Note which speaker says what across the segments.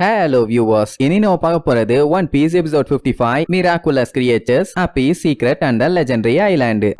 Speaker 1: Hello viewers இனி நம்ம பார்க்க போறது one piece episode 55 five miraculous creatures Appi secret and legendary island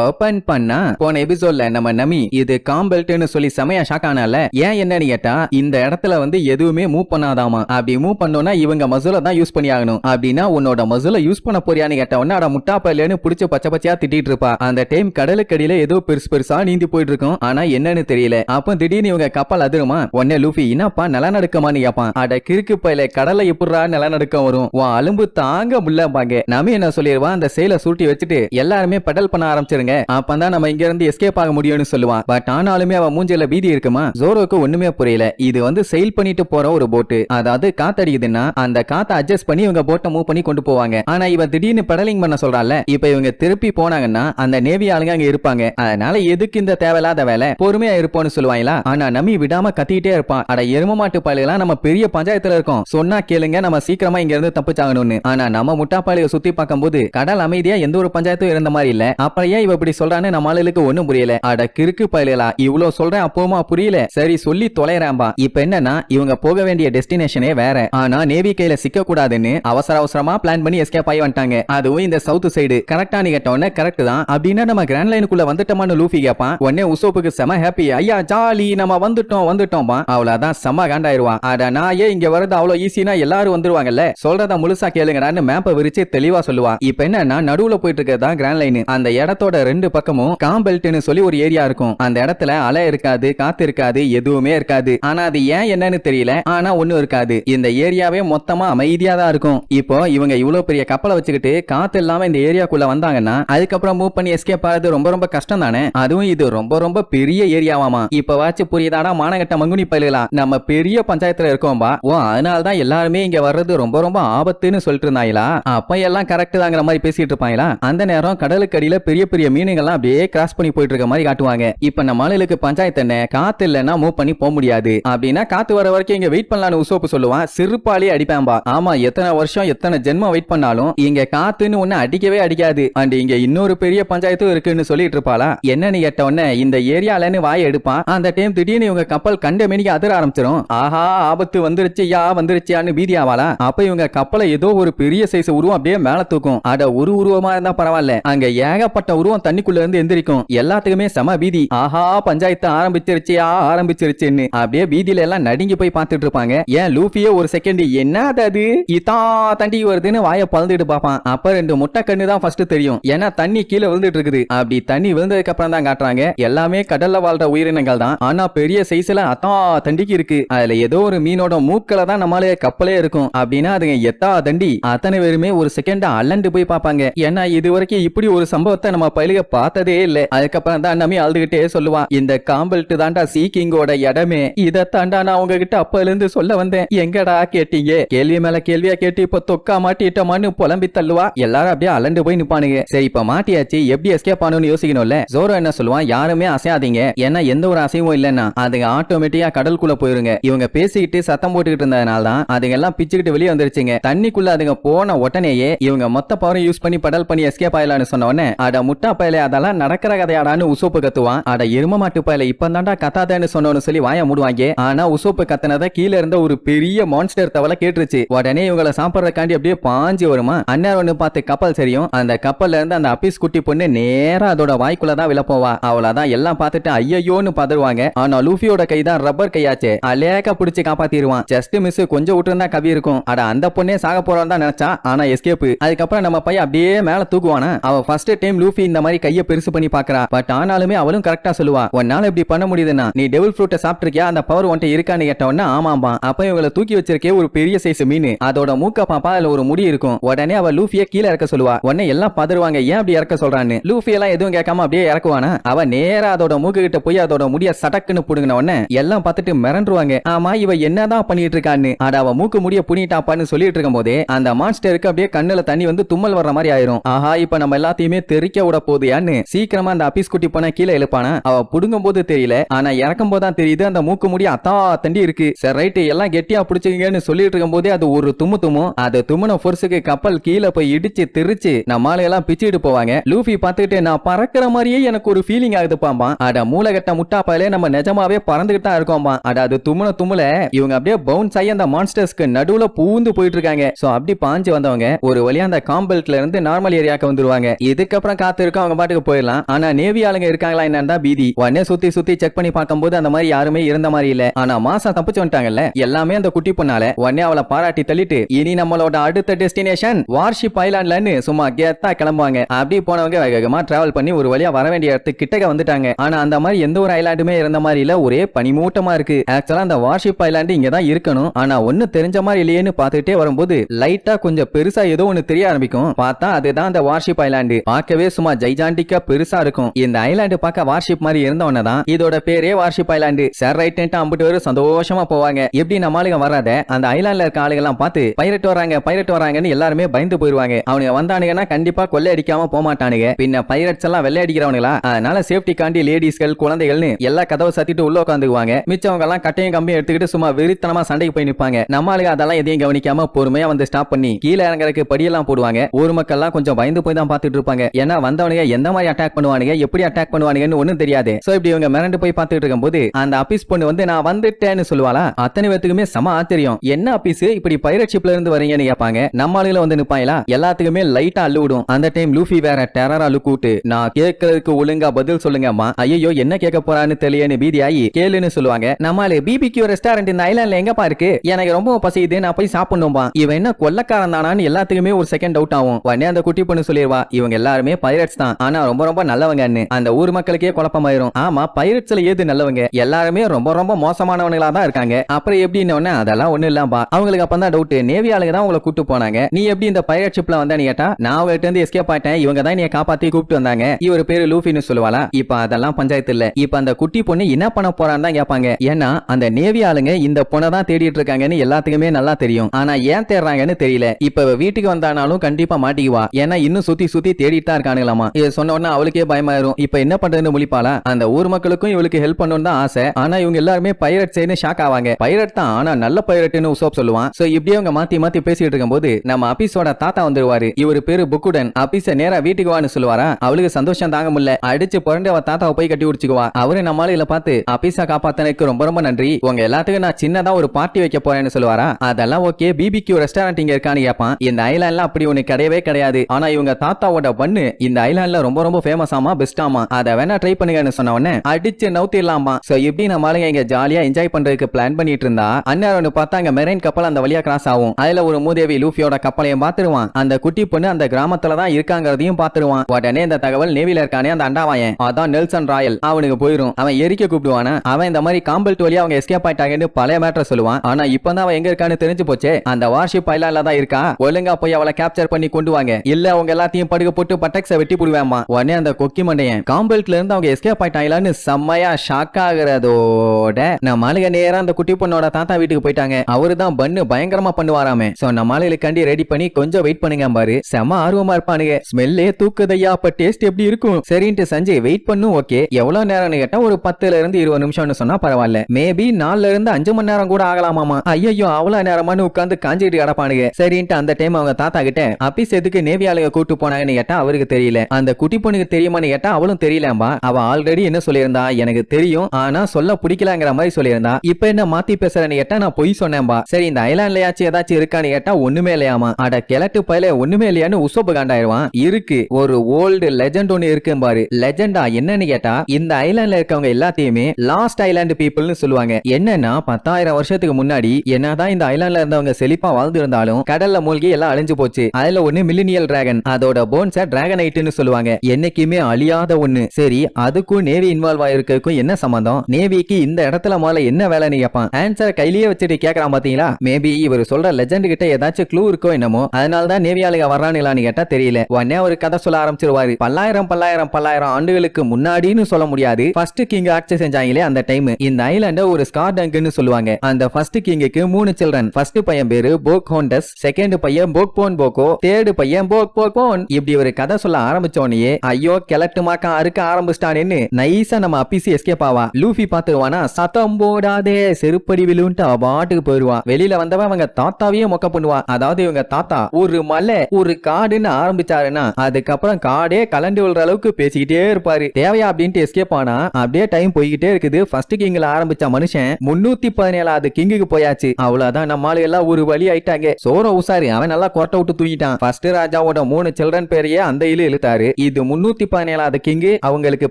Speaker 1: open பண்ணா போன எபிசோட்ல நம்ம நமி இது காம்பெல்ட்னு சொல்லி செமையா ஷாக் ஆனால ஏன் என்னன்னு கேட்டா இந்த இடத்துல வந்து எதுவுமே மூவ் பண்ணாதாமா? அப்படி மூவ் பண்ணோம்னா இவங்க மசுல தான் யூஸ் பண்ணி ஆகணும். அப்படின்னா உன்னோட மசுல யூஸ் பண்ண போறியான்னு கேட்ட உடனே அட முட்டா பல்லுன்னு பிடிச்ச பச்சை பச்சையா திட்டிட்டு இருப்பா. அந்த டைம் கடலுக்கடியில ஏதோ பெருசு பெருசா நீந்தி போயிட்டு இருக்கும் ஆனா என்னன்னு தெரியல. அப்போ திடீர்னு இவங்க கப்பல் அதிருமா? உடனே லூஃபி என்னப்பா நிலநடுக்கமான்னு கேப்பான். அட கிறுக்கு பயில கடலை எப்படிரா நிலநடுக்கம் வரும்? உன் அலும்பு தாங்க முடியலப்பாங்க நமி என்ன சொல்லிடுவான் அந்த சேலை சூட்டி வச்சுட்டு எல்லாருமே பெடல் பண்ண ஆரம்பிச்சிருங்க அப்பதான் நம்ம இங்க இருந்து எஸ்கேப் ஆக முடியும்னு சொல்லுவான். பட் ஆனாலுமே அவன் மூஞ்சில பீதி இருக்குமா? ஜோரோக்கு ஒண்ணுமே புரியல. இது வந்து செயில் பண்ணிட்டு போற ஒரு போட்டு அதாவது காத்தடிக்குதுன்னா அந்த காத்தை அட்ஜஸ்ட் பண்ணி இவங்க போட்டை மூவ் பண்ணி கொண்டு போவாங்க. ஆனா இவன் திடீர்னு பெடலிங் பண்ண சொல்றான்ல இப்ப இவங்க திருப்பி போனாங்கன்னா அந்த நேவி ஆளுங்க அங்க இருப்பாங்க. அதனால எதுக்கு இந்த தேவையில்லாத வேலை? பொறுமையா இருப்போம்னு சொல்லுவாங்களா? ஆனா நம்பி விடாம கத்திட்டே இருப்பான். அட எரும மாட்டு பாலையெல்லாம் நம்ம பெரிய பஞ்சாயத்துல இருக்கோம். சொன்னா கேளுங்க நம்ம சீக்கிரமா இங்க இருந்து தப்பிச்சாகணும்னு. ஆனா நம்ம முட்டாப்பாளைய சுத்தி பார்க்கும்போது கடல் அமைதியா எந்த ஒரு பஞ்சாயத்தும் இருந்த மாதிரி இல்ல. அப்புறம் ஏன் இவன் இப்படி சொல்றான்னு நம்ம ஆளுக்கு ஒண்ணும் புரியல. அட கிறுக்கு பயலா இவ்வளவு சொல்றேன் அப்போமா புரியல. சரி சொல்லி தொலைறாம்பா இப்ப என்னன்னா இவங்க போக வேண்டிய டெஸ்டினேஷனே வேற. ஆனா நேவி கையில சிக்க கூடாதுன்னு அவசர அவசரமா பிளான் பண்ணி எஸ்கேப் ஆகி வந்துட்டாங்க. அதுவும் இந்த சவுத் சைடு கரெக்டா நீ கேட்டவொடனே கரெக்ட் தான். அப்படின்னா நம்ம கிராண்ட் லைனுக்குள்ள வந்துட்டோமான்னு லூஃபி கேட்பான் உடனே உசோப்புக்கு செம ஹாப்பி ஐயா ஜாலி நம்ம வந்துட்டோம் வந்துட்டோம்பா. அவ்வளவுதான் செம காண்டாயிருவான் அட நான் ஏன் இங்க வரது அவ்வளவு ஈஸினா எல்லாரும் வந்துருவாங்கல்ல. சொல்றதா முழுசா கேளுங்கடான்னு மேப்பை விரிச்சு தெளிவா சொல்லுவான் இப்ப என்னன்னா நடுவுல போயிட்டு இருக்கிறது கிராண்ட் லைன் அந்த இடத்தோட ரெண்டு பக்கமும் காம்பெல்ட்னு சொல்லி ஒரு ஏரியா இருக்கும். அந்த இடத்துல அலை இருக்காது காத்து இருக்காது எதுவுமே இருக்காது. ஆனா அது ஏன் என்னன்னு தெரியல. ஆனா ஒண்ணும் இருக்காது. இந்த ஏரியாவே மொத்தமா அமைதியா தான் இருக்கும். இப்போ இவங்க இவ்வளவு பெரிய கப்பலை வச்சுக்கிட்டு காத்து இல்லாம இந்த ஏரியாக்குள்ள வந்தாங்கன்னா அதுக்கப்புறம் மூவ் பண்ணி எஸ்கேப் ஆகுது ரொம்ப ரொம்ப கஷ்டம் தானே அதுவும் இது ரொம்ப ரொம்ப பெரிய ஏரியாவாமா? இப்ப வாச்சு புரியுதாடா மானகட்ட மங்குனி பயிலா நம்ம பெரிய பஞ்சாயத்துல இருக்கோம்பா. ஓ அதனாலதான் எல்லாருமே இங்க வர்றது ரொம்ப ரொம்ப ஆபத்துன்னு சொல்லிட்டு இருந்தாங்களா அப்ப எல்லாம் கரெக்ட் தாங்கிற மாதிரி பேசிட்டு இருப்பாங்களா அந்த நேரம் கடலுக்கு அடியில பெரிய பெரிய மீனுங்கெல்லாம் அப்படியே கிராஸ் பண்ணி போயிட்டு இருக்க மாதிரி காட்டுவாங்க. இப்ப நம்ம ஆளுகளுக்கு பஞ்சாயத்து என்ன? காத்து இல்லைன்னா மூவ் பண்ணி போக முடியாது. அப்படின்னா காத்து வர வரைக்கும் இங்க வெயிட் பண்ணலாம்னு உசோப்பு சொல்லுவான். சிறுப்பாலே அடிப்பாம்பா ஆமா எத்தனை வருஷம் எத்தனை ஜென்மம் வெயிட் பண்ணாலும் இங்க காத்துன்னு ஒண்ணு அடிக்கவே அடிக்காது. அண்ட் இங்க இன்னொரு பெரிய பஞ்சாயத்தும் இருக்குன்னு சொல்லிட்டு இருப்பாளா? என்னன்னு கேட்ட உடனே இந்த ஏரியாலன்னு வாய் எடுப்பான். அந்த டைம் திடீர்னு இவங்க கப்பல் கண்ட மேனிக்கு அதிர ஆரம்பிச்சிடும் ஆஹா ஆபத்து வந்துருச்சு யா வந்துருச்சியான்னு பீதி ஆவாளா? அப்ப இவங்க கப்பலை ஏதோ ஒரு பெரிய சைஸ் உருவம் அப்படியே மேல தூக்கும். அட ஒரு உருவமா இருந்தா பரவாயில்ல. அங்க ஏகப்பட்ட உருவம் தண்ணிக்குள்ள இருந்து எந்திரிக்கும். எல்லாத்துக்குமே செம பீதி ஆஹா பஞ்சாயத்து ஆரம்பிச்சிருச்சியா ஆரம்பிச்சிருச்சுன்னு. அப்படியே பீதியில எல்லாம் நடுங்கி போய் பார்த்துட்டு இருப்பாங்க. ஏன் லூஃபியே ஒரு செகண்ட் என்னது அது? இதா தண்டி வருதுன்னு வாயை பழந்துட்டு பாப்பான் அப்ப ரெண்டு முட்டை கண்ணு தான் ஃபர்ஸ்ட் தெரியும். ஏன்னா தண்ணி கீழே விழுந்துட்டு இருக்குது அப்படி தண்ணி விழுந்ததுக்கு அப்புறம் தான் காட்டுறாங்க. எல்லாமே கடல்ல வாழ்ற உயிரினங்கள் தான். ஆனா பெரிய சைஸ்ல அத்தா தண்டிக்கு இருக்கு. அதுல ஏதோ ஒரு மீனோட மூக்கல தான் நம்மளே கப்பலே இருக்கும். அப்படின்னா அதுங்க எத்தா தண்டி. அத்தனை பேருமே ஒரு செகண்ட் அல்லண்டு போய் பார்ப்பாங்க. ஏன்னா இது வரைக்கும் இப்படி ஒரு சம்பவத்தை நம்ம பயிலுக பார்த்ததே இல்ல. அதுக்கப்புறம் தான் நம்மி அழுதுகிட்டே சொல்லுவான் இந்த காம்பல்ட்டு தாண்டா சீக்கிங்கோட இடமே. இதை தாண்டா நான் உங்ககிட்ட அப்பல இருந்து சொல்ல வந்தேன். எங்கடா கேட்டீங்க? கேள்வி மேல கேள்வியா கேட்டு இப்ப தொக்கா மாட்டிட்டமான்னு புலம்பி தள்ளுவா. எல்லாரும் அப்படியே அலண்டு போய் நிப்பானுங்க. சரி இப்ப மாட்டியாச்சு. எப்படி எஸ்கேப் ஆகணும்னு யோசிக்கணும்ல? ஜோரோ என்ன சொல்லுவான் யாருமே அசையாதீங்க. ஏன்னா எந்த ஒரு அசைவும் இல்லைன்னா அதுங்க ஆட்டோமேட்டிக்கா கடலுக்குள்ள போயிருங்க. இவங்க பேசிக்கிட்டு சத்தம் போட்டுக்கிட்டு இருந்ததுனால தான் அதுங்க எல்லாம் பிச்சுக்கிட்டு வெளியே வந்துருச்சுங்க. தண்ணிக்குள்ள அதுங்க போன உடனேயே இவங்க மொத்த பவரும் யூஸ் பண்ணி படல் பண்ணி எஸ்கேப் ஆயிலான்னு சொன்ன உடனே அட முட்டா பயலே அதெல்லாம் நடக்கிற கதையாடான்னு உசோப்பு கத்துவான். அட எரும மாட்டு பயல இப்ப தாண்டா கத்தாதேன்னு சொன்னோன்னு சொல்லி வாய மூடுவாங்க. ஆனா உசோப்பு கத்தனத கீழ இருந்த ஒரு பெரிய மான்ஸ்டர் தவளை கேட்டுருச்சு. உடனே இவங்கள சாப்பிடறதுக்காண்டி அப்படியே பாஞ்சு வருமா? அந்நேரம் ஒண்ணு பார்த்து கப்பல் சரியும் அந்த கப்பல்ல இருந்து அந்த அபிஸ் குட்டி பொண்ணு நேரா அதோட வாய்க்குள்ளதான் விழப்போவா அவ்வளவுதான் எல்லாம் பார்த்துட்டு ஐயோன்னு பதறுவாங்க. ஆனா லூஃபியோட கை தான் ரப்பர் கையாச்சு. அலேக்க பிடிச்சு காப்பாத்திடுவான் ஜஸ்ட் மிஸ் கொஞ்சம் விட்டுருந்தா கவி இருக்கும். அட அந்த பொண்ணே சாக போறான்னு தான் நினைச்சா. ஆனா எஸ்கேப் அதுக்கப்புறம் நம்ம பையன் அப்படியே மேல தூக்குவானா? அவ ஃபர்ஸ்ட் டைம் லூஃபி இந்த மாதிரி கையை பெருசு பண்ணி பாக்குறா. பட் ஆனாலுமே அவளும் கரெக்டா சொல்லுவா. உன்னால இப்படி பண்ண முடியுதுன்னா நீ டெவில் ஃப்ரூட்டை சாப்பிட்டிருக்கியா? அந்த பவர் உன்ட்ட இருக்கான்னு கேட்ட உடனே ஆமாம்பா அப்ப இவங்களை தூக்கி வச்சிருக்கே ஒரு பெரிய சைஸ் மீன். அதோட மூக்க பாப்பா அதுல ஒரு முடி இருக்கும். உடனே அவ லூஃபிய கீழே இறக்க சொல்லுவா. உடனே எல்லாம் பதறுவாங்க. ஏன் அப்படி இறக்க சொல்றான்னு? லூஃபி எல்லாம் எதுவும் கேட்காம அப்படியே இறக்குவானா? அவ நேரா அதோட மூக்கு கிட்ட போய் அதோட முடிய சடக்குன்னு புடுங்கின உடனே எல்லாம் பார்த்துட்டு மிரண்டுருவாங்க. ஆமா இவ என்னதான் பண்ணிட்டு இருக்கான்னு? அட அவ மூக்கு முடிய புனிட்டாப்பான்னு சொல்லிட்டு இருக்கும் போதே அந்த மான்ஸ்டருக்கு அப்படியே கண்ணுல தண்ணி வந்து தும்மல் வர்ற மாதிரி ஆயிரும். ஆஹா இப்ப நம்ம எல்லாத்தையுமே தெறிக்க விட போகுதுயான்னு சீக்கிரமா அந்த அபீஸ் குட்டி போன கீழே எழுப்பானா அவ புடுங்கும் போது தெரியல. ஆனா இறக்கும் போதான் தெரியுது அந்த மூக்கு முடி அத்தா தண்டி இருக்கு. சரி ரைட்டு எல்லாம் கெட்டியா பிடிச்சிங்கன்னு சொல்லிட்டு இருக்கும் போதே அது ஒரு தும்மு தும்மும் அது தும்முன ஃபோர்ஸுக்கு கப்பல் கீழே போய் இடிச்சு திருச்சு நம்ம எல்லாம் பிச்சுட்டு போவாங்க. லூஃபி பார்த்துக்கிட்டு நான் பறக்கிற மாதிரியே எனக்கு ஒரு ஃபீலிங் ஆகுது பாம்பா அட மூலகட்ட முட்டாப்பாலே நம்ம நிஜமாவே பறந்துகிட்டு தான் இருக்கோம்பா அட அது தும்முன தும்முல இவங்க அப்படியே பவுன்ஸ் ஆகி அந்த மான்ஸ்டர்ஸ்க்கு நடுவுல பூந்து போயிட்டு இருக்காங்க சோ அப்படி பாஞ்சு வந்தவங்க ஒரு வழியா அந்த காம்பெல்ட்ல இருந்து நார்மல் ஏரியாக்கு வந்துருவாங்க. இதுக்கப்புறம் காத்து இருக்கும் அவங்க பாட்டுக்கு போயிடலாம். ஆனா நேவி ஆளுங்க இருக்காங்களா என்னன்னு தான் பீதி. உடனே சுத்தி சுத்தி செக் பண்ணி பார்க்கும்போது அந்த மாதிரி யாருமே இருந்த மாதிரி இல்ல. ஆனா மாசம் தப்பிச்சு வந்துட்டாங்கல்ல. எல்லாமே அந்த குட்டி பொண்ணால. உடனே அவளை பாராட்டி தள்ளிட்டு இனி நம்மளோட அடுத்த டெஸ்டினேஷன் வார்ஷிப் ஐலாண்ட்லன்னு சும்மா கெத்தா கிளம்புவாங்க. அப்படி போனவங்க வேகமா டிராவல் பண்ணி ஒரு வழியா வர வேண்டிய இடத்துக்கு கிட்டக்க வந்துட்டாங்க. ஆனா அந்த மாதிரி எந்த ஒரு ஐலாண்டுமே இருந்த மாதிரி இல்ல. ஒரே பனிமூட்டமா இருக்கு. ஆக்சுவலா அந்த வார்ஷிப் ஐலாண்டு இங்க தான் இருக்கணும். ஆனா ஒண்ணு தெரிஞ்ச மாதிரி இல்லையேன்னு பாத்துட்டே வரும்போது லைட்டா கொஞ்சம் பெருசா ஏதோ ஒண்ணு தெரிய ஆரம்பிக்கும். பார்த்தா அதுதான் அந்த வார்ஷிப் ஐலாண்டு பார்க்கவே சும்மா ஜைஜாண்டிக்கா பெருசா இருக்கும். இந்த ஐலாண்டு பார்க்க வார்ஷிப் மாதிரி இருந்தவன தான் இதோட பேரே வார்ஷிப் ஐலாண்டு சார் ரைட் அம்பிட்டு வரும் சந்தோஷமா போவாங்க. எப்படி நம்மளுங்க வராத? அந்த ஐலாண்ட்ல இருக்க ஆளுங்க எல்லாம் பார்த்து பைரட் வராங்க பைரட் வராங்கன்னு எல்லாருமே பயந்து போயிருவாங்க. அவனுங்க வந்தானுங்கன்னா கண்டிப்பா கொள்ளை அடிக்காம போமாட்டானுங்க பின்ன பைரட்ஸ் எல்லாம் வெள்ளை அடிக்கிறவனுங்களா அதனால சேஃப்டி காண்டி லேடிஸ்கள் குழந்தைகள்னு எல்லா கதவை சத்திட்டு உள்ள உட்காந்துக்குவாங்க. மிச்சவங்க எல்லாம் கட்டையும் கம்பியும் எடுத்துக்கிட்டு சும்மா வெறித்தனமா சண்டைக்கு போய் நிப்பாங்க. நம்மளுக்கு அதெல்லாம் எதையும் கவனிக்காம பொறுமையா வந்து ஸ்டாப் பண்ணி கீழே இறங்குறதுக்கு படியெல்லாம் போடுவாங்க. ஊர் மக்கள் எல்லாம் கொஞ்சம் பயந்து போய் தான் பாத்துட்டு இருப்பாங்க. ஏன்னா பண்ணுவானுங்க எந்த மாதிரி அட்டாக் பண்ணுவானுங்க எப்படி அட்டாக் பண்ணுவானுங்கன்னு ஒண்ணும் தெரியாது. சோ இப்படி இவங்க மிரண்டு போய் பார்த்துட்டு இருக்கும்போது அந்த அபீஸ் பொண்ணு வந்து நான் வந்துட்டேன்னு சொல்லுவாளா? அத்தனை பேத்துக்குமே சம ஆச்சரியம். என்ன அபீஸ் இப்படி பைரட் ஷிப்ல இருந்து வரீங்கன்னு கேட்பாங்க. நம்ம ஆளுல வந்து நிப்பாங்களா எல்லாத்துக்குமே லைட்டா அள்ளுவிடும் அந்த டைம் லூஃபி வேற டெரரா லுக்கூட்டு நான் கேட்கறதுக்கு ஒழுங்கா பதில் சொல்லுங்கம்மா. ஐயோ என்ன கேட்க போறான்னு தெரியலன்னு பீதி ஆகி கேளுன்னு சொல்லுவாங்க. நம்மளு பிபிக்யூ ரெஸ்டாரண்ட் இந்த ஐலாண்ட்ல எங்கப்பா இருக்கு? எனக்கு ரொம்ப பசியுது நான் போய் சாப்பிடணும்பா. இவன் என்ன கொல்லக்காரன் தானான்னு எல்லாத்துக்குமே ஒரு செகண்ட் டவுட் ஆகும். உடனே அந்த குட்டி பொண்ணு சொல்லிடுவா இவங்க எல்லாருமே பைரட்ஸ் தான். ஆனா ரொம்ப ரொம்ப நல்லவங்கன்னு அந்த ஊர் மக்களுக்கே குழப்பமாயிரும். ஆமா பைரட்ஸ்ல ஏது நல்லவங்க? எல்லாருமே ரொம்ப ரொம்ப மோசமானவங்களா தான் இருக்காங்க. அப்புறம் எப்படின்னு உடனே அதெல்லாம் ஒண்ணு இல்லாம்பா அவங்களுக்கு அப்பதான் டவுட் நேவி ஆளுங்க தான் உங்களை கூட்டு போனாங்க. நீ எப்படி இந்த பைரட் ஷிப்ல வந்தேன்னு கேட்டா நான் அவங்ககிட்ட இருந்து எஸ்கேப் ஆயிட்டேன். இவங்க தான் நீ காப்பாத்தி கூப்பிட்டு வந்தாங்க. இவர் பேரு லூஃபின்னு சொல்லுவாளா? இப்ப அதெல்லாம் பஞ்சாயத்து இல்ல. இப்ப அந்த குட்டி பொண்ணு என்ன பண்ண போறான்னு தான் கேட்பாங்க ஏன்னா அந்த நேவி ஆளுங்க இந்த பொண்ணை தான் தேடிட்டு இருக்காங்கன்னு எல்லாத்துக்குமே நல்லா தெரியும். ஆனா ஏன் தேடுறாங்கன்னு தெரியல. இப்ப வீட்டுக்கு வந்தானாலும் கண்டிப்பா மாட்டிக்குவா. ஏன்னா இன்னும் சுத்தி சுத்தி தேடிட்டு தான் இருக்கானுங்களாமா. இதை சொன்ன உடனே அவளுக்கே பயமாயிரும். இப்ப என்ன பண்றதுன்னு முழிப்பாளா? அந்த ஊர் மக்களுக்கும் இவளுக்கு ஹெல்ப் பண்ணணும் தான் ஆசை. ஆனா இவங்க எல்லாருமே பைரட் செய்யணும் ஷாக் ஆவாங்க. பைரட் தான் ஆனா நல்ல பைரட்னு உசோப் சொல்லுவான். சோ இப்படியே அவங்க மாத்தி மாத்தி பேசிட்டு இருக்கும்போது நம்ம அபிஸோட தாத்தா வந்துருவாரு. இவரு பேரு புக்குடன். அபீஸ நேரா வீட்டுக்கு வான்னு சொல்லுவாரா? அவளுக்கு சந்தோஷம் தாங்க முடியல. அடிச்சு புரண்டு அவ தாத்தாவை போய் கட்டி குடிச்சுக்குவா அவரு நம்ம இல்ல பார்த்து அபீஸா காப்பாத்தனுக்கு ரொம்ப ரொம்ப நன்றி. உங்க எல்லாத்துக்கும் நான் சின்னதா ஒரு பார்ட்டி வைக்க போறேன்னு சொல்லுவாரா? அதெல்லாம் ஓகே பிபிக்யூ ரெஸ்டாரண்ட் இங்க இருக்கான்னு கேட்பான் இந்த ஐலாண்ட்ல அப்படி ஒண்ணு கிடையவே கிடையாது. ஆனா இவங்க தாத்தாவோட பண்ணு இந்த ஐலாண்ட்ல ரொம்ப ரொம்ப ஃபேமஸ் ஆமா பெஸ்ட் ஆமா. அதை வேணா ட்ரை பண்ணுங்கன்னு சொன்ன உடனே அடிச்சு நவுத்திடலாமா? சோ இப்படி நம்ம ஆளுங்க இங்க ஜாலியா என்ஜாய் பண்றதுக்கு பிளான் பண்ணிட்டு இருந்தா அந்நேரம் பார்த்தா அங்க மெரைன் கப்பல் அந்த வழியா கிராஸ் ஆகும். அதுல ஒரு மூதேவி லூஃபியோட கப்பலையும் பாத்துருவான் அந்த குட்டி பொண்ணு அந்த கிராமத்துல தான் இருக்காங்கிறதையும் பாத்துருவான் உடனே இந்த தகவல் நேவில இருக்கானே அந்த அண்டாவாயன். அதான் நெல்சன் ராயல். அவனுக்கு போயிரும். அவன் எரிக்க கூப்பிடுவானா? அவன் இந்த மாதிரி காம்பல்ட் வழியா அவங்க எஸ்கேப் ஆயிட்டாங்கன்னு பழைய மேட்டர் சொல்லுவான். ஆனா இப்பதான் அவன் எங்க இருக்கான்னு தெரிஞ்சு போச்சு. அந்த வார்ஷிப் பைலால தான் இருக்கா? ஒழுங்கா போய் அவளை கேப்சர் பண்ணி கொண்டு வாங்க. இல்ல அவங்க எல்லாத்தையும் படுக்க போட்டு பட்டக்ஸ வெட்டி போடுவேமா உடனே அந்த கொக்கி மண்டையன் காம்பல்ட்ல இருந்து அவங்க எஸ்கேப் ஆயிட்டாங்களான்னு செம்மையா ஷாக் ஆகுறதோட நம்ம ஆளுங்க நேரா அந்த குட்டி பொண்ணோட தாத்தா வீட்டுக்கு போயிட்டாங்க. அவரு தான் பண்ணு பயங்கரமா பண்ணுவாராமே. சோ நம்ம ஆளுகளுக்காண்டி ரெடி பண்ணி கொஞ்சம் வெயிட் பண்ணுங்க பாரு. செம ஆர்வமா இருப்பானுங்க. ஸ்மெல்லே தூக்குதையா அப்ப டேஸ்ட் எப்படி இருக்கும்? சரின்ட்டு சஞ்சய் வெயிட் பண்ணும் ஓகே எவ்வளவு நேரம்னு கேட்டா ஒரு பத்துல இருந்து இருபது நிமிஷம்னு சொன்னா பரவாயில்ல. மேபி நாலுல இருந்து அஞ்சு மணி நேரம் கூட ஆகலாமாமா? ஐயோ அவ்வளவு நேரமானு உட்காந்து காஞ்சிட்டு கிடப்பானுங்க. சரின்ட்டு அந்த டைம் அவங்க தாத்தா கிட்ட அபிஸ் எதுக்கு நேவி ஆளுங்க கூட்டு போனாங்கன்னு கேட்டா அவருக்கு தெரியல. அந்த குட்டி பொண்ணுக்கு தெரியுமான்னு கேட்டா அவளும் தெரியலாம்பா அவ ஆல்ரெடி என்ன சொல்லியிருந்தா? எனக்கு தெரியும். ஆனா சொல்ல பிடிக்கலாங்கிற மாதிரி சொல்லியிருந்தா. இப்ப என்ன மாத்தி பேசுறேன்னு கேட்டா நான் பொய் சொன்னேன்பா. சரி இந்த ஐலாண்ட்லயாச்சும் ஏதாச்சும் இருக்கான்னு கேட்டா ஒண்ணுமே இல்லையாமா அட கிழட்டு பயில ஒண்ணுமே இல்லையான்னு உசோப்பு காண்டாயிருவான். இருக்கு. ஒரு ஓல்டு லெஜண்ட் ஒன்னு இருக்கு பாரு. லெஜெண்டா என்னன்னு கேட்டா இந்த ஐலாண்ட்ல இருக்கவங்க எல்லாத்தையுமே லாஸ்ட் ஐலாண்ட் பீப்புள்னு சொல்லுவாங்க. என்னன்னா பத்தாயிரம் வருஷத்துக்கு முன்னாடி என்னதான் இந்த ஐலாண்ட்ல இருந்தவங்க செழிப்பா வாழ்ந்து இருந்தாலும் கடல்ல மூழ்கி எல்லாம் அழிஞ்சு போச்சு. அதுல ஒண்ணு மில்லினியல் டிராகன் அதோட போன்ஸ டிராகனைட்னு சொல்லுவாங்க. என்னைக்குமே அழியாத ஒண்ணு. சரி அதுக்கும் நேவி இன்வால்வ் ஆயிருக்கிறதுக்கும் என்ன சம்பந்தம்? நேவிக்கு இந்த இடத்துல முதல்ல என்ன வேலைன்னு கேட்பான் ஆன்சர் கையிலேயே வச்சுட்டு கேக்குறான் பாத்தீங்களா? மேபி இவர் சொல்ற லெஜண்ட் கிட்ட ஏதாச்சும் க்ளூ இருக்கோ என்னமோ அதனால தான் நேவி ஆளுங்க வர்றானுங்களான்னு கேட்டா தெரியல. உடனே ஒரு கதை சொல்ல ஆரம்பிச்சிருவாரு. பல்லாயிரம் பல்லாயிரம் பல்லாயிரம் ஆண்டுகளுக்கு முன்னாடின்னு சொல்ல முடியாது. ஃபர்ஸ்ட் கிங் ஆட்சி செஞ்சாங்களே அந்த டைம் இந்த ஐலாண்ட ஒரு ஸ்கார்டங்குன்னு சொல்லுவாங்க. அந்த ஃபர்ஸ்ட் கிங்குக்கு மூணு சில்ட்ரன் ஃபர்ஸ்ட் பையன் பேரு போக் ஹோண்டஸ் செகண்ட் பையன் போக் போன் போக்கோ தேர்டு பையன் போக் போக் போன் இப்படி ஒரு கதை சொல்ல ஆரம்பிச்ச ஆரம்பிச்சிட்டோன்னே ஐயோ கிழட்டுமாக்கா அறுக்க ஆரம்பிச்சிட்டானேன்னு. நைஸா நம்ம அப்பிசி எஸ்கேப் ஆவா. லூஃபி பாத்துருவானா சத்தம் போடாதே செருப்படி விழுன்ட்டு அவ பாட்டுக்கு போயிருவான் வெளியில வந்தவன் அவங்க தாத்தாவையே மொக்க பண்ணுவான் அதாவது இவங்க தாத்தா ஒரு மலை ஒரு காடுன்னு ஆரம்பிச்சாருன்னா அதுக்கப்புறம் காடே கலண்டு விழுற அளவுக்கு பேசிக்கிட்டே இருப்பாரு. தேவையா அப்படின்ட்டு எஸ்கேப் ஆனா அப்படியே டைம் போய்கிட்டே இருக்குது. ஃபர்ஸ்ட் கிங்ல ஆரம்பிச்ச மனுஷன் முன்னூத்தி பதினேழாவது கிங்குக்கு போயாச்சு. அவ்வளவுதான் நம்ம எல்லாம் ஒரு வழி ஆயிட்டாங்க. சோர உசாரி அவன் நல்லா கொரட்டை விட்டு தூங்கிட்டான். ஃபர்ஸ்ட் ராஜாவோட மூணு சில்ட்ரன் பேரையே அந்த இழு இழுத்தாரு. இது முன்னூத்தி பதினேழாவது கிங்கு. அவங்களுக்கு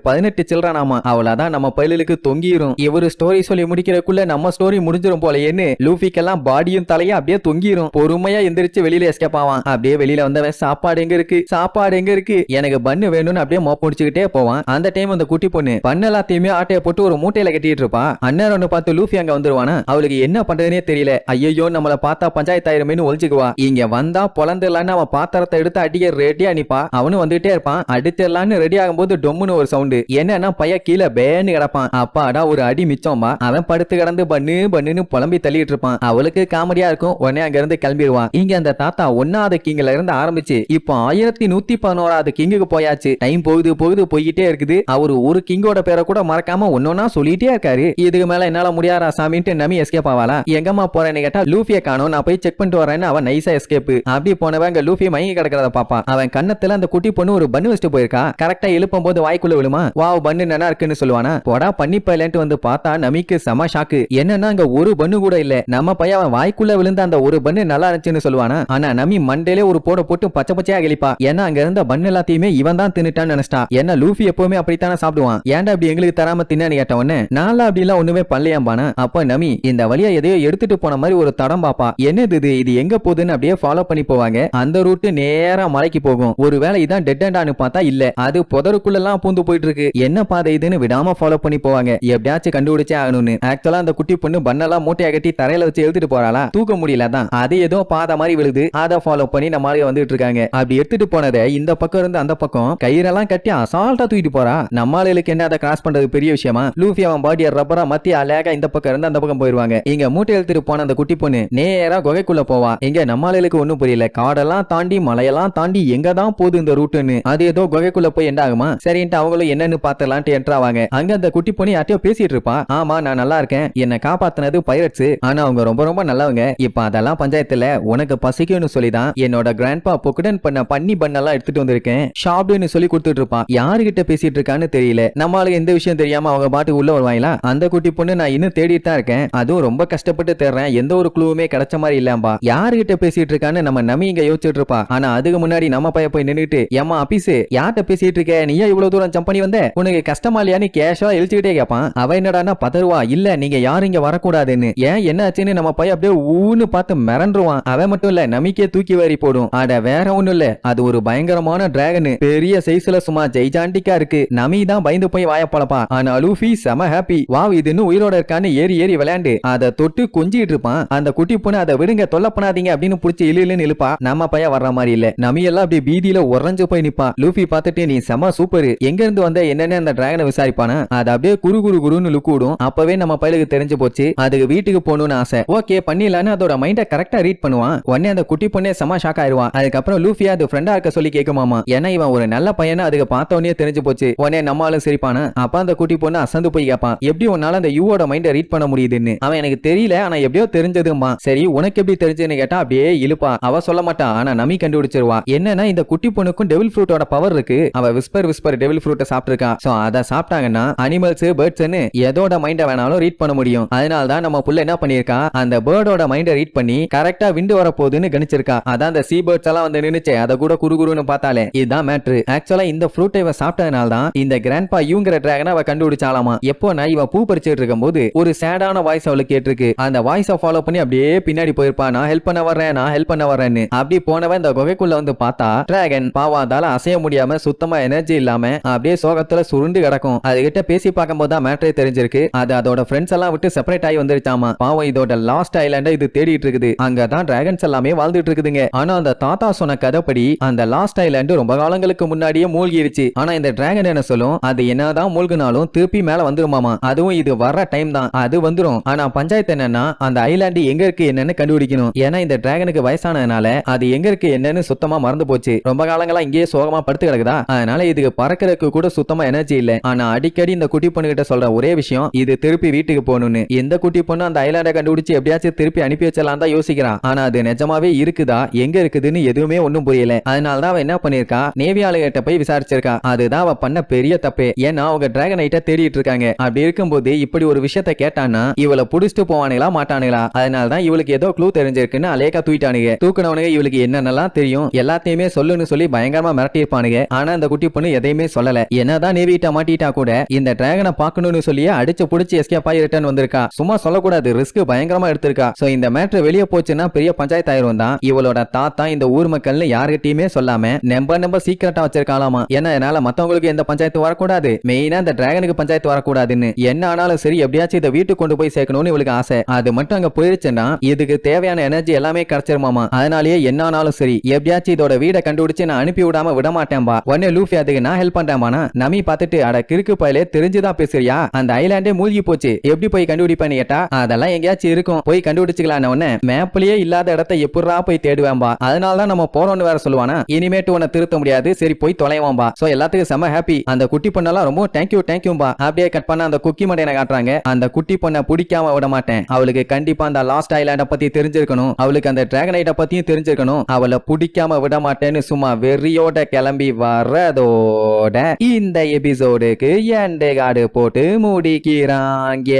Speaker 1: பதினெட்டு சில்ட்ரன் ஆமா அவ்வளவுதான் நம்ம பயிலுக்கு தொங்கிரும். இவரு ஸ்டோரி சொல்லி முடிக்கிறக்குள்ள நம்ம ஸ்டோரி முடிஞ்சிரும் போலயேன்னு லூஃபிக்கெல்லாம் பாடியும் தலையும் அப்படியே தொங்கிரும். பொறுமையா எந்திரிச்சு வெளியில எஸ்கேப் ஆவான். அப்படியே வெளியில வந்தவன் சாப்பாடு எங்க இருக்கு? சாப்பாடு எங்க இருக்கு? எனக்கு பண்ணு வேணும்னு அப்படியே மோப் முடிச்சுக்கிட்டே போவான். அந்த டைம் அந்த குட்டி பொண்ணு பண்ண எல்லாத்தையுமே ஆட்டைய போட்டு ஒரு மூட்டையில கட்டிட்டு இருப்பா. அண்ணன் ஒண்ணு பார்த்து லூஃபி அங்க வந்துருவானா? அவளுக்கு என்ன பண்றதுனே தெரியல. ஐயோ நம்மள பார்த்தா பஞ்சாயத்து ஆயிரமேனு ஒழிச்சுக்குவா இங்க வந்தா பொலந்துலான்னு அவன் பாத்திரத்தை எடுத்து அடிக்க ரெடியா நிப்பா. அவனும் வந்துட்டே இருப்பான் அடிச்சிடலான்னு ரெடி ஆகும்போது டொம்முன்னு ஒரு சவுண்டு என்னன்னா பைய கீழே பேன்னு கிடப்பான். அப்பாடா ஒரு அடி மிச்சம்மா. அவன் படுத்து கிடந்து பண்ணு பண்ணுன்னு புலம்பி தள்ளிட்டு இருப்பான். அவளுக்கு காமெடியா இருக்கும். உடனே அங்க இருந்து கிளம்பிடுவான். இங்க அந்த தாத்தா ஒன்னாவது கிங்ல இருந்து ஆரம்பிச்சு இப்போ ஆயிரத்தி நூத்தி பதினோராவது கிங்குக்கு போயாச்சு. டைம் போகுது போகுது போய்கிட்டே இருக்குது. அவரு ஒரு கிங்கோட பேரை கூட மறக்காம ஒன்னொன்னா சொல்லிட்டே இருக்காரு. இதுக்கு மேல என்னால முடியாதா சாமின்ட்டு நம்பி எஸ்கேப் ஆவாளா? எங்கம்மா போறேன்னு கேட்டா லூபிய காணும். நான் போய் செக் பண்ணிட்டு வரேன்னு அவன் நைஸா எஸ்கேப் அப்படி போனவன் அங்க லூஃபி மயங்கி கிடக்கிறத பாப்பா அவன் கண்ணத்துல அந்த குட்டி பொண்ணு ஒரு பண்ணு வச்சுட்டு போயிருக்கான் கரெக்டா எழுப்பும் போது வாய்க்குள்ள விழுமா? வாவ் பண்ணு நல்லா இருக்குன்னு சொல்லுவானா? போடா பண்ணி பையலன்ட்டு வந்து பார்த்தா நமிக்கு செம ஷாக்கு என்னன்னா அங்க ஒரு பண்ணு கூட இல்ல. நம்ம பையன் அவன் வாய்க்குள்ள விழுந்த அந்த ஒரு பண்ணு நல்லா இருந்துச்சுன்னு சொல்லுவானா? ஆனா நமி மண்டையிலே ஒரு போட போட்டு பச்சை பச்சையா கழிப்பா. ஏன்னா அங்க இருந்த பண்ணு எல்லாத்தையுமே இவன் தான் தின்னுட்டான்னு நினைச்சிட்டா. ஏன்னா லூஃபி எப்பவுமே அப்படித்தானே சாப்பிடுவான். ஏன்டா அப்படி எங்களுக்கு தராம தின்னான்னு கேட்ட உடனே நான்லாம் அப்படி எல்லாம் ஒண்ணுமே பண்ணலையாம்பானா? அப்ப நமி இந்த வழியா எதையோ எடுத்துட்டு போன மாதிரி ஒரு தடம் பாப்பா. என்னது இது? இது எங்க போகுதுன்னு அப்படியே ஃபாலோ பண்ணி போவாங்க. அந்த ரூட் நேரா மலைக்கு போகும். ஒருவேளை இதான் டெட் அண்ட் அண்டான்னு பார்த்தா இல்ல. அது புதருக்குள்ளெல்லாம் பூந்து போயிட்டு இருக்கு என்ன பாதை இதுன்னு விடாம ஃபாலோ பண்ணி போவாங்க. எப்படியாச்சும் கண்டுபிடிச்சே ஆகணும்னு. ஆக்சுவலா அந்த குட்டி பொண்ணு பண்ணெல்லாம் மூட்டையை கட்டி தரையில வச்சு எழுத்துட்டு போறாளா? தூக்க முடியல தான் அது ஏதோ பாதை மாதிரி விழுது. அதை ஃபாலோ பண்ணி நம்ம ஆளுங்க வந்துட்டு இருக்காங்க. அப்படி எடுத்துட்டு போனதை இந்த பக்கம் இருந்து அந்த பக்கம் கயிறெல்லாம் கட்டி அசால்ட்டா தூக்கிட்டு போறா. நம்ம ஆளுகளுக்கு என்ன அதை கிராஸ் பண்றது பெரிய விஷயமா? லூஃபி அவன் பாடிய ரப்பரா மத்தி அழகா இந்த பக்கம் இருந்து அந்த பக்கம் போயிருவாங்க. இங்க மூட்டை எழுத்துட்டு போன அந்த குட்டி பொண்ணு நேரா குகைக்குள்ள போவா. இங்க நம்ம ஆளுகளுக்கு ஒண்ணும் புரியல. காடெல்லாம் தாண்டி மலையெல்லாம் தாண்டி எங்க தான் போகுது இந்த ரூட்டுன்னு அது ஏதோ குகைக்குள்ள போய் என்ன ஆகுமா? சரின்ட்டு அவங்களும் என்னன்னு பாத்துலான்ட்டு என்ட்ராவாங்க அங்க அந்த குட்டி பொண்ணு யார்ட்டையோ பேசிட்டு இருப்பான் ஆமா நான் நல்லா இருக்கேன். என்ன காப்பாத்தினது பைரட்ஸ் ஆனா அவங்க ரொம்ப ரொம்ப நல்லவங்க. இப்ப அதெல்லாம் பஞ்சாயத்துல உனக்கு பசிக்கும்னு சொல்லிதான் என்னோட கிராண்ட்பா பொக்குடன் பண்ண பண்ணி பண்ணெல்லாம் எடுத்துட்டு வந்திருக்கேன். ஷாப்டுன்னு சொல்லி கொடுத்துட்டு இருப்பான் யாருகிட்ட பேசிட்டு இருக்கான்னு தெரியல. நம்மளுக்கு எந்த விஷயம் தெரியாம அவங்க பாட்டு உள்ள வருவாங்களா? அந்த குட்டி பொண்ணு நான் இன்னும் தேடிட்டு தான் இருக்கேன். அதுவும் ரொம்ப கஷ்டப்பட்டு தேடுறேன். எந்த ஒரு குழுவுமே கிடைச்ச மாதிரி இல்லாம்பா யாருகிட்ட பேசிட்டு இருக்கான்னு நம்ம நம்பி இங்க யோசிச்சுட்டு இருப்பா. ஆனா அதுக்கு முன்னாடி நம்ம பைய போய் நின்றுட்டு ஏமா அபிஸ் யார்கிட்ட பேசிட்டு இருக்க? நீ ஏன் இவ்வளவு தூரம் ஜம்ப் பண்ணி வந்த? உனக்கு கஷ்டமா இல்லையான்னு கேஷா எழுச்சிக்கிட்டே கேட்பான் அவ என்னடா பதறுவா. இல்ல நீங்க யாரும் இங்க வரக்கூடாதுன்னு. ஏன்? என்ன ஆச்சுன்னு நம்ம பையன் அப்படியே ஊன்னு பார்த்து மிரண்டுருவான். அவன் மட்டும் இல்ல நமிக்கே தூக்கி வாரி போடும். அட வேற ஒண்ணும் இல்ல. அது ஒரு பயங்கரமான டிராகன் பெரிய சைஸ்ல சும்மா ஜெய்ஜாண்டிக்கா இருக்கு. நமி தான் பயந்து போய் வாய பழப்பா. ஆனா லூஃபி செம ஹாப்பி வாவ் இதுன்னு உயிரோட இருக்கான்னு ஏறி ஏறி விளையாண்டு. அதை தொட்டு கொஞ்சிட்டு இருப்பான். அந்த குட்டி பொண்ணு அதை விடுங்க தொல்ல பண்ணாதீங்க அப்படின்னு புடிச்சு இழு இழுன்னு இழுப்பா. நம்ம பையன் வர்ற மாதிரி இல்ல. நமி எல்லாம் அப்படியே பீதியில உறைஞ்சு போய் நிப்பா. லூஃபி பார்த்துட்டு நீ செம சூப்பர். எங்க இருந்து வந்த என்னன்னு அந்த டிராகனை விசாரிப்பானா? அது அப்படியே குரு குரு குருன்னு லுக்கு விடும் அப்பவே நம்ம பையலுக்கு தெரிஞ்சு போச்சு. அதுக்கு வீட்டுக்கு போகணும்னு ஆசை. ஓகே பண்ணிடலான்னு அதோட மைண்டை கரெக்டா ரீட் பண்ணுவான். உடனே அந்த குட்டி பொண்ணே செம ஷாக் ஆயிருவான் அதுக்கப்புறம் லூபியா அது ஃப்ரெண்டா இருக்க சொல்லி கேட்குமாமா ஏன்னா இவன் ஒரு நல்ல பையனை அதுக்கு பார்த்த உடனே தெரிஞ்சு போச்சு. உடனே நம்மளும் சிரிப்பானா? அப்ப அந்த குட்டி பொண்ணு அசந்து போய் கேட்பான் எப்படி உன்னால அந்த யூவோட மைண்டை ரீட் பண்ண முடியுதுன்னு? அவன் எனக்கு தெரியல. ஆனா எப்படியோ தெரிஞ்சதுமா சரி உனக்கு எப்படி தெரிஞ்சதுன்னு கேட்டா அப்படியே இழுப்பா. அவ சொல்ல மாட்டான் ஆனா நமி கண்டுபிடிச்சிருவா. என்னன்னா இந்த குட்டி பொண்ணுக்கும் டெவில் ஃப்ரூட்டோட பவர் இருக்கு. அவ விஸ்பர் விஸ்பர் டெவில் ஃப்ரூட்டை சாப்பிட்டுருக்கான் ஸோ அதை சாப்பிட்டாங்கன்னா அனிமல்ஸ் பேர்ட்ஸ்னு எதோட மைண்டை வேணாலும் ரீட் பண்ண முடியும். அதனால தான் நம்ம புள்ள என்ன பண்ணிருக்கா அந்த பேர்டோட மைண்டை ரீட் பண்ணி கரெக்டா விண்டு வர போகுதுன்னு கணிச்சிருக்கா. அதான் அந்த சி பேர்ட்ஸ் எல்லாம் வந்து நின்னுச்சே. அதை கூட குரு குருன்னு பார்த்தாலே. இதுதான் மேட்ரு ஆக்சுவலா இந்த ஃப்ரூட்டை இவன் சாப்பிட்டதுனால தான் இந்த கிராண்ட்பா யூங்கிற டிராகனை அவ கண்டுபிடிச்சாலாமா? எப்போனா இவ பூ பறிச்சிட்டு இருக்கும்போது ஒரு சேடான வாய்ஸ் அவளுக்கு கேட்டிருக்கு. அந்த வாய்ஸை ஃபாலோ பண்ணி அப்படியே பின்னாடி போயிருப்பா. நான் ஹெல்ப் பண்ண வர்றேன் நான் ஹெல்ப் பண்ண வர்றேன்னு. அப்படி போனவன் இந்த குகைக்குள்ள வந்து பார்த்தா டிராகன் பாவாதால அசைய முடியாம சுத்தமா எனர்ஜி இல்லாம அப்படியே சோகத்துல சுருண்டு கிடக்கும். அதுகிட்ட பேசி பார்க்கும்போது தான் மேட்டரே தெரிஞ்சிருக்கு. அது அதோட ஃப்ரெண்ட்ஸ் எல்லாம் விட்டு செப்பரேட் ஆகி வந்துருச்சாமா. பாவம் இதோட லாஸ்ட் ஐலாண்ட இது தேடிட்டு இருக்குது. அங்கதான் டிராகன்ஸ் எல்லாமே வாழ்ந்துட்டு இருக்குதுங்க. ஆனா அந்த தாத்தா சொன்ன கதைப்படி அந்த லாஸ்ட் ஐலாண்டு ரொம்ப காலங்களுக்கு முன்னாடியே மூழ்கிருச்சு. ஆனா இந்த டிராகன் என்ன சொல்லும்? அது என்னதான் மூழ்கினாலும் திருப்பி மேல வந்துருமாமா. அதுவும் இது வர்ற டைம் தான். அது வந்துரும். ஆனா பஞ்சாயத்து என்னன்னா அந்த ஐலாண்டு எங்க இருக்கு என்னன்னு கண்டுபிடிக்கணும். ஏன்னா இந்த டிராகனுக்கு வயசானதுனால அது எங்க இருக்கு என்னன்னு சுத்தமா மறந்து போச்சு. ரொம்ப காலங்களா இங்கேயே சோகம் சோகமா படுத்து கிடக்குதா? அதனால இதுக்கு பறக்கிறதுக்கு கூட சுத்தமா எனர்ஜி இல்ல. ஆனா அடிக்கடி இந்த குட்டி பொண்ணு கிட்ட சொல்ற ஒரே விஷயம் இது திருப்பி வீட்டுக்கு போகணும்னு. எந்த குட்டி பொண்ணு அந்த ஐலாண்டை கண்டுபிடிச்சு எப்படியாச்சும் திருப்பி அனுப்பி வச்சலாம் தான் யோசிக்கிறான் ஆனா அது நிஜமாவே இருக்குதா? எங்க இருக்குதுன்னு எதுவுமே ஒன்னும் புரியல. அதனால தான் என்ன பண்ணிருக்கா நேவி ஆளுகிட்ட போய் விசாரிச்சிருக்கா. அதுதான் அவ பண்ண பெரிய தப்பு. ஏன்னா அவங்க டிராகன் ஐட்ட தேடிட்டு இருக்காங்க. அப்படி இருக்கும்போது இப்படி ஒரு விஷயத்த கேட்டான்னா இவளை புடிச்சிட்டு போவானுங்களா மாட்டானுங்களா? அதனால தான் இவளுக்கு ஏதோ க்ளூ தெரிஞ்சிருக்குன்னு அலேக்கா தூக்கிட்டானுங்க. தூக்கினவனுங்க இவளுக்கு என்னென்னலாம் தெரியும் எல்லாத்தையுமே சொல்லுன்னு சொல்லி பயங்கரமா மிரட்டி மிரட்டியிருப்பானுங்க ஆனா அந்த குட்டி பொண்ணு எதையுமே சொல்லல. என்னதான் நேவிட்ட மாட்டிட்டா கூட இந்த டிராகனை பார்க்கணும்னு சொல்லி அடிச்சு புடிச்சு எஸ்கேப் ஆகி ரிட்டர்ன் வந்திருக்கா. சும்மா சொல்லக்கூடாது ரிஸ்க் பயங்கரமா எடுத்திருக்கா. சோ இந்த மேட்ரு வெளியே போச்சுன்னா பெரிய பஞ்சாயத்து ஆயிரும் தான். இவளோட தாத்தா இந்த ஊர் மக்கள்னு யார்கிட்டயுமே சொல்லாம நம்ப நம்ப சீக்கிரட்டா வச்சிருக்காலாமா ஏன்னா என்னால மத்தவங்களுக்கு எந்த பஞ்சாயத்து வரக்கூடாது. மெயினா இந்த டிராகனுக்கு பஞ்சாயத்து வரக்கூடாதுன்னு. என்ன ஆனாலும் சரி எப்படியாச்சும் இதை வீட்டுக்கு கொண்டு போய் சேர்க்கணும்னு இவளுக்கு ஆசை. அது மட்டும் அங்க போயிருச்சுன்னா இதுக்கு தேவையான எனர்ஜி எல்லாமே கிடைச்சிருமாமா? அதனாலேயே என்ன ஆனாலும் சரி எப்படியாச்சும் இதோட வீடை கண்டுபிடிச்சு நான் அனுப்பி விடாம விட மாட்டேன்பா. உடனே லூஃபி அதுக்கு நான் ஹெல்ப் பண்றேன்பானா? நமி பார்த்துட்டு அட கிறுக்கு பயலே தெரிஞ்சுதான் பேசுறியா? அந்த ஐலாண்டே மூழ்கி போச்சு. எப்படி போய் கண்டுபிடிப்பேன்னு கேட்டா? அதெல்லாம் எங்கேயாச்சும் இருக்கும். போய் கண்டுபிடிச்சுக்கலாம் உடனே மேப்லயே இல்லாத இடத்த எப்படா போய் தேடுவேன்பா? அதனால தான் நம்ம போறோம்னு வேற சொல்லுவானா? இனிமேட்டு உன்னை திருத்த முடியாது. சரி போய் தொலைவான்பா சோ எல்லாத்துக்கும் செம ஹாப்பி அந்த குட்டி பொண்ணெல்லாம் ரொம்ப தேங்க்யூ தேங்க்யூம்பா அப்படியே கட் பண்ண அந்த குக்கி மண்டையை காட்டுறாங்க. அந்த குட்டி பொண்ணை பிடிக்காம விட மாட்டேன். அவளுக்கு கண்டிப்பா அந்த லாஸ்ட் ஐலாண்ட பத்தி தெரிஞ்சிருக்கணும். அவளுக்கு அந்த டிராகனைட்ட பத்தியும் தெரிஞ்சிருக்கணும். அவளை பிடிக்காம விட மாட்டேன்னு சும்மா வெறியோட கிளம்பி வர்றதோட இந்த எபிசோடுக்கு எண்டே கார்டு போட்டு முடிக்கிறாங்க.